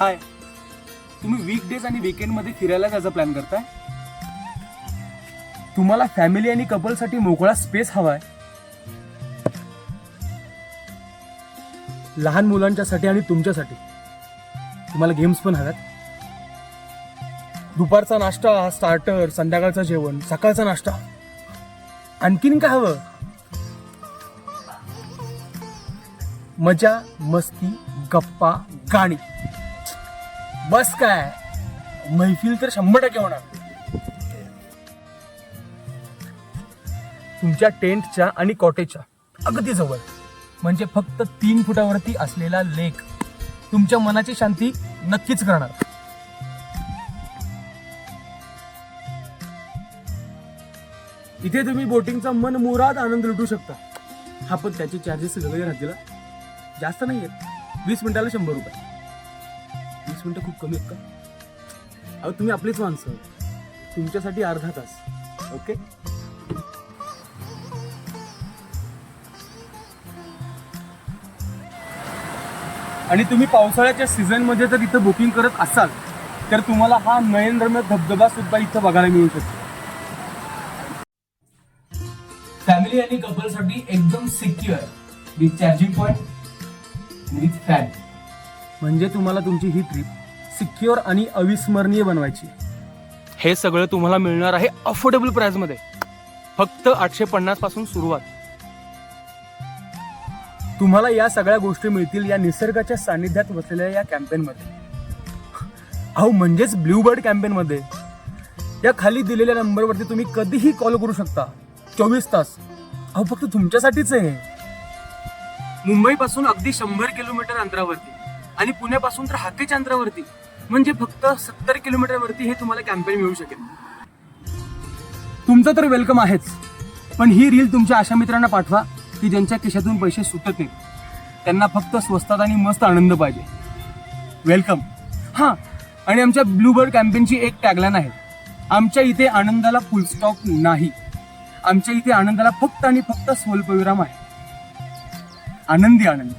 हाय. तुम्ही वीकडेज आणि विकेंडमध्ये फिरायला जायचा प्लॅन करताय? तुम्हाला फॅमिली आणि कपलसाठी मोकळा स्पेस हवाय. लहान मुलांच्यासाठी आणि तुमच्यासाठी. तुम्हाला गेम्स पण हव्यात. दुपारचा नाश्ता स्टार्टर संध्याकाळचं जेवण सकाळचा नाश्ता. आणखीन काय हवं? मजा मस्ती गप्पा गाणी. बस काय? मैफिल तर शंभर टक्के होणार. तुमच्या टेंटच्या आणि कॉटेजच्या अगदी जवळ म्हणजे फक्त तीन फुटावरती असलेला लेक तुमच्या मनाची शांती नक्कीच करणार. इथे तुम्ही बोटिंगचा मन मुराद आनंद लुटू शकता. हा पण त्याचे चार्जेस वेगळे राहतील जास्त नाही आहेत वीस मिनिटाला शंभर रुपये. वीस मिनटं खूप कमी आहेत का? अहो तुम्ही आपलीच माणसं तुमच्यासाठी अर्धा तास ओके? आणि तुम्ही पावसाळ्याच्या सीझनमध्ये जर इथं बुकिंग करत असाल तर तुम्हाला हा नयनरम्य धबधबा सुद्धा इथं बघायला मिळू शकतो. फॅमिली आणि कपलसाठी एकदम secure with charging point with fan म्हणजे तुम्हाला तुमची ही ट्रिप सिक्युअर आणि अविस्मरणीय बनवायची. हे सगळं तुम्हाला मिळणार आहे अफोर्डेबल प्राइसमध्ये फक्त आठशे पन्नासपासून सुरुवात. तुम्हाला या सगळ्या गोष्टी मिळतील या निसर्गाच्या सानिध्यात बसलेल्या या कॅम्पेनमध्ये अहो म्हणजेच ब्ल्यू बर्ड कॅम्पेनमध्ये या खाली दिलेल्या नंबरवरती तुम्ही कधीही कॉल करू शकता. चोवीस तास. अहो फक्त तुमच्यासाठीच आहे. मुंबईपासून अगदी शंभर किलोमीटर अंतरावरती. आणि पुण्यापासून तर हाकेच्या अंतरावरती म्हणजे फक्त सत्तर किलोमीटरवरती हे तुम्हाला कॅम्पेन मिळू शकेल. तुमचं तर वेलकम आहेच. पण ही रील तुमच्या अशा मित्रांना पाठवा की ज्यांच्या खिशातून पैसे सुटत नाहीत. त्यांना फक्त स्वस्तात आणि मस्त आनंद पाहिजे. वेलकम हां आणि आमच्या ब्लूबर्ड कॅम्पेनची एक टॅगलाईन आहे. आमच्या इथे आनंदाला फुलस्टॉप नाही. आमच्या इथे आनंदाला फक्त आणि फक्त स्वल्पविराम आहे. आनंदी आनंद.